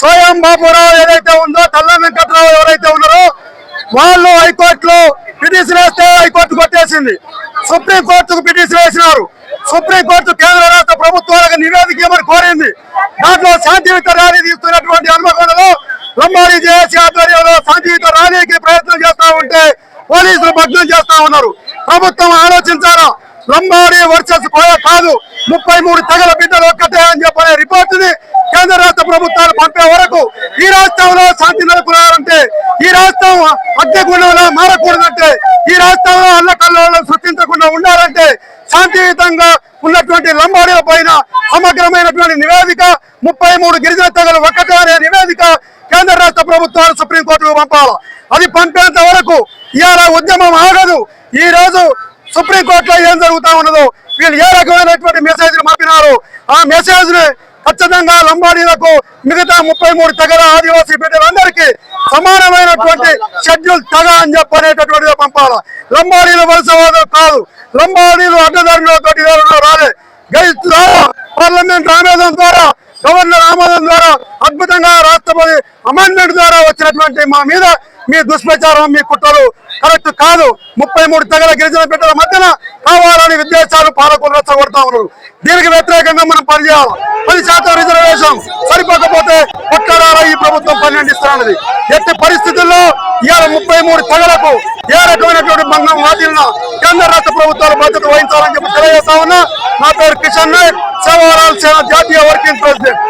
స్వయం బాబురావు ఏదైతే ఉందో తల్ల వెంకట్రావు ఎవరైతే ఉన్నారో వాళ్ళు హైకోర్టులో పిటిషన్ వేస్తే హైకోర్టు కొట్టేసింది. సుప్రీం కోర్టుకు పిటిషన్ వేసినారు. సుప్రీం కోర్టు కేంద్ర రాష్ట్ర ప్రభుత్వాలకు నివేదిక కోరింది. దాంట్లో శాంతియుత ర్యాలీ తీస్తున్నటువంటి హన్మకొండలో లంబాడి జేఏసీ ఆధ్వర్యంలో శాంతియుత ర్యాలీకి ప్రయత్నం చేస్తా ఉంటే పోలీసులు భగ్నం చేస్తా ఉన్నారు. ప్రభుత్వం ఆలోచించాలా? లంబాడి వర్సెస్ కోయ కాదు. ముప్పై మూడు తెగల బిడ్డలు ఒక్కటే అని చెప్పనే రిపోర్టుని కేంద్ర రాష్ట్ర ప్రభుత్వాలు పంపే వరకు ఈ రాష్ట్రంలో శాంతి నెలకొనాలంటే ఈ రాష్ట్రం అద్దెగుండంలో మారకూడదంటే ఈ రాష్ట్రంలో అల్లకల్లో సృష్టించకుండా ఉండాలంటే శాంతియుతంగా ఉన్నటువంటి లంబాడీల పైన సమగ్రమైనటువంటి నివేదిక ముప్పై మూడు గిరిజన తెగలు ఒక్కటే అనే నివేదిక కేంద్ర రాష్ట్ర ప్రభుత్వాలు సుప్రీంకోర్టుకు పంపాలి. అది పంపేంత వరకు ఇవాళ ఉద్యమం ఆగదు. ఈ రోజు సుప్రీంకోర్టులో ఏం జరుగుతా ఉన్నదో వీళ్ళు ఏ రకమైనటువంటి మెసేజ్ పంపినారు ఆ మెసేజ్ని ఖచ్చితంగా లంబాడీలకు మిగతా ముప్పై మూడు తెగల ఆదివాసీ బిడ్డలందరికీ సమానమైనటువంటి షెడ్యూల్ తెగ అని చెప్పనేటటువంటిది పంపాలి. లంబాడీలు వలసవాదం కాదు. లంబాడీలు అడ్డదారులతో రాలే. గైడ్ ద్వారా పార్లమెంట్ ఆమోదం ద్వారా గవర్నర్ ఆమోదం ద్వారా అద్భుతంగా రాష్ట్రపతి అమెండ్మెంట్ ద్వారా వచ్చినటువంటి మా మీద మీ దుష్ప్రచారం మీ కుట్రలు కరెక్ట్ కాదు. ముప్పై మూడు తెగల గిరిజన బిడ్డల మధ్యన కావాలని విద్వేషాలు పాలకులు రెచ్చగొడతా ఉన్నారు. దీనికి వ్యతిరేకంగా మనం పనిచేయాలి. పది శాతం రిజర్వేషన్ సరిపోకపోతే కొట్లాడాలా ఈ ప్రభుత్వం పన్నెండు ఇస్తున్నది ఎట్టి పరిస్థితుల్లో ఇవాళ ముప్పై మూడు తెగలకు ఏ రకమైనటువంటి బంధం వాటిల్లా కేంద్ర రాష్ట్ర ప్రభుత్వాలు బాధ్యత వహించాలని చెప్పి తెలియజేస్తా ఉన్నా. నా పేరు కిషన్ నాయక్ సేవారాల్ సేన జాతీయ వర్కింగ్ ప్రెసిడెంట్.